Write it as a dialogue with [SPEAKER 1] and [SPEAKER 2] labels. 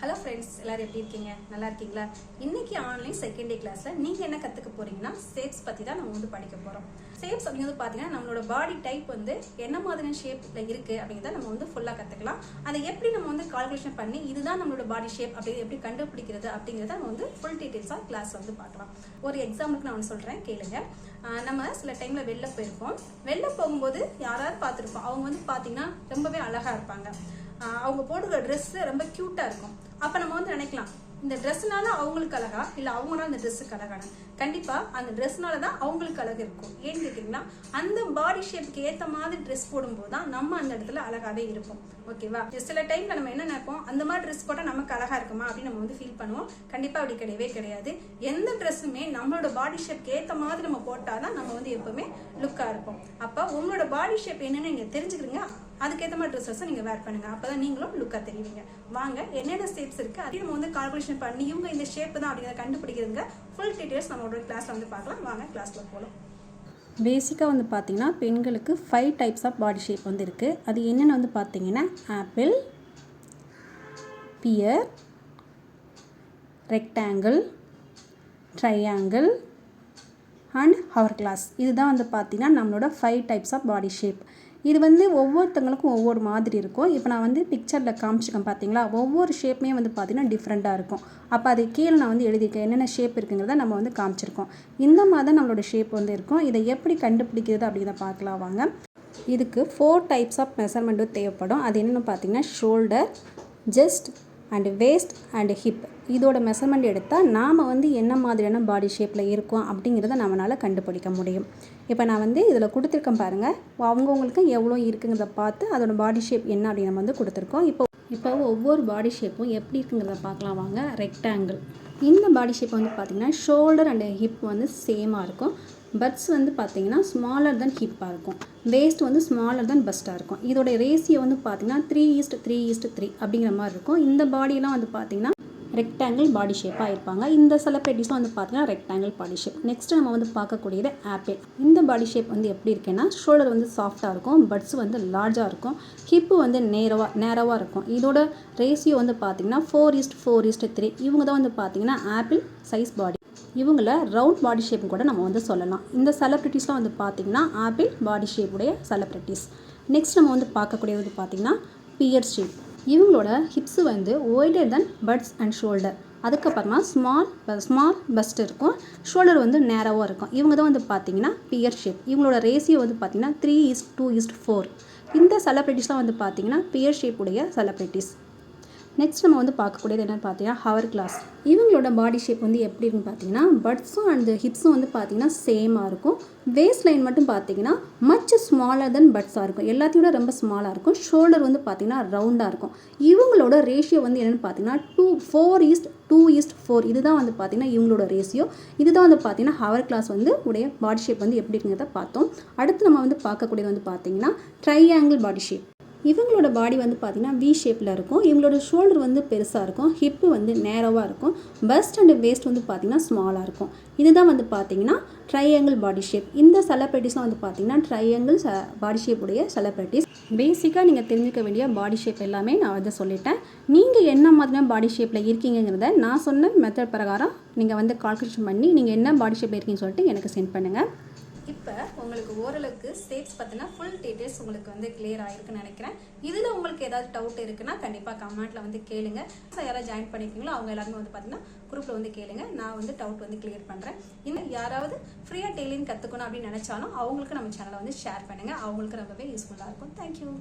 [SPEAKER 1] hello friends எல்லாரும் எப்படி இருக்கீங்க நல்லா இருக்கீங்களா இன்றைக்கி ஆன்லைன் செகண்ட் டே கிளாஸில் நீங்கள் என்ன கற்றுக்க போகிறீங்கன்னா சேப்ஸ் பற்றி தான் நம்ம வந்து படிக்க போகிறோம் சேப்ஸ் அப்படிங்கிறது பார்த்தீங்கன்னா நம்மளோட பாடி டைப் வந்து என்ன மாதிரியான ஷேப்பில் இருக்குது அப்படிங்கிறத நம்ம வந்து ஃபுல்லாக கற்றுக்கலாம் அதை எப்படி நம்ம வந்து கால்குலேஷன் பண்ணி இதுதான் நம்மளோட பாடி ஷேப் அப்படி எப்படி கண்டுபிடிக்கிறது அப்படிங்கிறத நம்ம வந்து ஃபுல் டீட்டெயில்ஸாக கிளாஸ் வந்து பார்க்கலாம் ஒரு எக்ஸாம்பிளுக்கு நான் ஒன்று சொல்கிறேன் கேளுங்க நம்ம சில டைமில் வெளில போயிருப்போம் வெளில போகும்போது யாராவது பார்த்துருப்போம் அவங்க வந்து பார்த்தீங்கன்னா ரொம்பவே அழகாக இருப்பாங்க அவங்க போடுற ட்ரெஸ்ஸு ரொம்ப க்யூட்டாக இருக்கும் அப்போ நம்ம வந்து நினைக்கலாம் இந்த ட்ரெஸ்னால அவங்களுக்கு அழகா இல்லை அவங்களால அந்த ட்ரெஸ்ஸுக்கு அழகான கண்டிப்பாக அந்த ட்ரெஸ்னால தான் அவங்களுக்கு அழகு இருக்கும் ஏன்னு கேட்டிங்கன்னா அந்த பாடி ஷேப்புக்கு ஏற்ற மாதிரி ட்ரெஸ் போடும்போது தான் நம்ம அந்த இடத்துல அழகாகவே இருப்போம் ஓகேவா சில டைம்ல நம்ம என்ன நினைப்போம் அந்த மாதிரி ட்ரெஸ் போட்டால் நமக்கு அழகாக இருக்குமா அப்படின்னு நம்ம வந்து ஃபீல் பண்ணுவோம் கண்டிப்பாக அப்படி கிடையவே கிடையாது எந்த ட்ரெஸ்ஸுமே நம்மளோட பாடி ஷேப்க்கு ஏற்ற மாதிரி நம்ம போட்டால் தான் நம்ம வந்து எப்போவுமே லுக்காக இருப்போம் அப்போ உங்களோட பாடி ஷேப் என்னென்னு நீங்கள் தெரிஞ்சுக்கிறீங்க அதுக்கேற்ற மாதிரி ட்ரெஸ்ஸை நீங்கள் வேர் பண்ணுங்கள் அப்போ தான் நீங்களும் லுக்காக தெரியுங்க வாங்க என்னென்ன ஸ்டெப்ஸ் இருக்குது அதையும் நம்ம வந்து கால்குலேஷன் காம்பினேஷன் பண்ணி இவங்க இந்த ஷேப் தான் அப்படிங்கிறத கண்டுபிடிக்கிறதுங்க ஃபுல் டீட்டெயில்ஸ் நம்மளோட கிளாஸில் வந்து பார்க்கலாம் வாங்க கிளாஸில் போகலாம்
[SPEAKER 2] பேசிக்காக வந்து பார்த்திங்கன்னா பெண்களுக்கு five types of body shape வந்து இருக்குது அது என்னென்னு வந்து பார்த்திங்கன்னா apple pear rectangle triangle and hourglass இதுதான் வந்து பார்த்திங்கன்னா நம்மளோட five types of body shape இது வந்து ஒவ்வொருத்தங்களுக்கும் ஒவ்வொரு மாதிரி இருக்கும் இப்போ நான் வந்து பிக்சரில் காமிச்சிருக்கேன் பார்த்தீங்களா ஒவ்வொரு ஷேப்புமே வந்து பார்த்திங்கன்னா டிஃப்ரெண்ட்டாக இருக்கும் அப்போ அது கீழே நான் வந்து எழுதியிருக்கேன் என்னென்ன ஷேப் இருக்குங்கிறத நம்ம வந்து காமிச்சிருக்கோம் இந்த மாதிரி தான் நம்மளோட ஷேப் வந்து இருக்கும் இதை எப்படி கண்டுபிடிக்கிறது அப்படிங்கிறத பார்க்கலாம் வாங்க இதுக்கு ஃபோர் டைப்ஸ் ஆஃப் மெஷர்மெண்ட்டும் தேவைப்படும் அது என்னென்னு பார்த்தீங்கன்னா shoulder bust and waist and hip இதோட மெஷர்மெண்ட் எடுத்தால் நாம் வந்து என்ன மாதிரியான பாடி ஷேப்பில் இருக்கோம் அப்படிங்கிறத நம்மளால் கண்டுபிடிக்க முடியும் இப்போ நான் வந்து இதில் கொடுத்துருக்கேன் பாருங்கள் அவங்கவுங்களுக்கு எவ்வளோ இருக்குங்கிறத பார்த்து அதோட பாடி ஷேப் என்ன அப்படின்னு நம்ம வந்து கொடுத்துருக்கோம் இப்போ இப்போ ஒவ்வொரு பாடி ஷேப்பும் எப்படி இருக்குங்கிறத பார்க்கலாம் வாங்க ரெக்டாங்கிள் இந்த பாடி ஷேப் வந்து பார்த்திங்கன்னா ஷோல்டர் அண்ட் ஹிப் வந்து சேமாக இருக்கும் பட்ஸ் வந்து பார்த்திங்கன்னா ஸ்மாலர் தன் ஹிப்பாக இருக்கும் வேஸ்ட் வந்து ஸ்மாலர் தன் பஸ்ட்டாக இருக்கும் இதோடைய ரேசியோ வந்து பார்த்திங்கன்னா three is to three is to three அப்படிங்கிற மாதிரி இருக்கும் இந்த பாடியெலாம் வந்து பார்த்திங்கன்னா ரெக்டாங்கிள் பாடி ஷேப்பாக இருப்பாங்க இந்த செலப்ரிட்டிஸ்லாம் வந்து பார்த்தீங்கன்னா ரெக்டாங்கிள் பாடி ஷேப் நெக்ஸ்ட் நம்ம வந்து பார்க்கக்கூடியது ஆப்பிள் இந்த பாடி ஷேப் வந்து எப்படி இருக்குன்னா ஷோல்டர் வந்து சாஃப்டாக இருக்கும் பட்ஸ் வந்து லார்ஜாக இருக்கும் ஹிப்பு வந்து நேரவாக நேரவாக இருக்கும் இதோட ரேஷியோ வந்து பார்த்தீங்கன்னா four is to four is to three இவங்க தான் வந்து பார்த்திங்கன்னா ஆப்பிள் சைஸ் பாடி இவங்கள ரவுண்ட் பாடி ஷேப் கூட நம்ம வந்து சொல்லலாம் இந்த செலப்ரிட்டிஸ்லாம் வந்து பார்த்திங்கன்னா ஆப்பிள் பாடி ஷேப்புடைய செலப்ரிட்டிஸ் நெக்ஸ்ட் நம்ம வந்து பார்க்கக்கூடியது வந்து பார்த்திங்கன்னா பியர் ஷேப் இவங்களோட ஹிப்ஸ் வந்து wider than puts and shoulder அதுக்கப்புறமா ஸ்மால் ஸ்மால் பஸ்ட் இருக்கும் ஷோல்டர் வந்து நேராகவும் இருக்கும் இவங்க தான் வந்து பார்த்தீங்கன்னா பியர் ஷேப் இவங்களோட ரேசியோ வந்து பார்த்தீங்கன்னா three is to two is to four இந்த செலப்ரிட்டிஸ்லாம் வந்து பார்த்தீங்கன்னா பியர் ஷேப்புடைய செலப்ரிட்டிஸ் நெக்ஸ்ட் நம்ம வந்து பார்க்கக்கூடியது என்னென்னு பார்த்தீங்கன்னா ஹவர் கிளாஸ் இவங்களோட பாடி ஷேப் வந்து எப்படி இருக்குன்னு பார்த்தீங்கன்னா பட்ஸும் அண்ட் ஹிப்ஸும் வந்து பார்த்தீங்கன்னா சேமாக இருக்கும் வேஸ்ட் லைன் மட்டும் பார்த்தீங்கன்னா மச் ஸ்மாலர் தென் பட்ஸாக இருக்கும் எல்லாத்தையும் ரொம்ப ஸ்மாலாக இருக்கும் ஷோல்டர் வந்து பார்த்தீங்கன்னா ரவுண்டாக இருக்கும் இவங்களோட ரேஷியோ வந்து என்னென்னு பார்த்தீங்கன்னா two four is to two is to four இதுதான் வந்து பார்த்திங்கன்னா இவங்களோட ரேஷியோ இதுதான் வந்து பார்த்தீங்கன்னா ஹவர் கிளாஸ் வந்து உடைய பாடி ஷேப் வந்து எப்படி இருக்குங்கிறத பார்த்தோம் அடுத்து நம்ம வந்து பார்க்கக்கூடியது வந்து ட்ரை ஆங்கிள் பாடி ஷேப் இவங்களோட பாடி வந்து பார்த்திங்கன்னா வி ஷேப்பில் இருக்கும் இவங்களோட ஷோல்டர் வந்து பெருசாக இருக்கும் ஹிப்பு வந்து நேரோவாக இருக்கும் பஸ்ட் அண்ட் வேஸ்ட் வந்து பார்த்திங்கன்னா ஸ்மாலாக இருக்கும் இதுதான் வந்து பார்த்திங்கன்னா ட்ரையாங்கிள் பாடி ஷேப் இந்த செலப்ரிட்டிஸ்லாம் வந்து பார்த்திங்கன்னா ட்ரையாங்கிள் பாடி ஷேப்புடைய செலப்ரிட்டிஸ் பேசிக்காக நீங்கள் தெரிஞ்சுக்க வேண்டிய பாடி ஷேப் எல்லாமே நான் வந்து சொல்லிட்டேன் நீங்கள் என்ன மாதிரியான பாடி ஷேப்பில் இருக்கீங்கிறத நான் சொன்ன மெத்தட் பிரகாரம் நீங்கள் வந்து கால்குலேஷன் பண்ணி நீங்கள் என்ன பாடி ஷேப் இருக்கீங்கன்னு சொல்லிட்டு எனக்கு சென்ட் பண்ணுங்கள்
[SPEAKER 1] இப்போ உங்களுக்கு ஓரளவுக்கு ஸ்டேட்ஸ் பார்த்தீங்கன்னா ஃபுல் டீட்டெயில்ஸ் உங்களுக்கு வந்து கிளியர் ஆகிருக்குன்னு நினைக்கிறேன் இதில் உங்களுக்கு ஏதாவது டவுட் இருக்குன்னா கண்டிப்பாக கமெண்ட்டில் வந்து கேளுங்க யாராவது ஜாயின் பண்ணிக்கிங்களோ அவங்க எல்லாருமே வந்து பார்த்தீங்கன்னா குரூப்பில் வந்து கேளுங்க நான் வந்து டவுட் வந்து கிளியர் பண்ணுறேன் இன்னும் யாராவது ஃப்ரீயாக டெய்லிங் கற்றுக்கணும் அப்படின்னு நினச்சாலும் அவங்களுக்கு நம்ம சேனலை வந்து ஷேர் பண்ணுங்கள் அவங்களுக்கு ரொம்பவே யூஸ்ஃபுல்லாக இருக்கும் தேங்க்யூ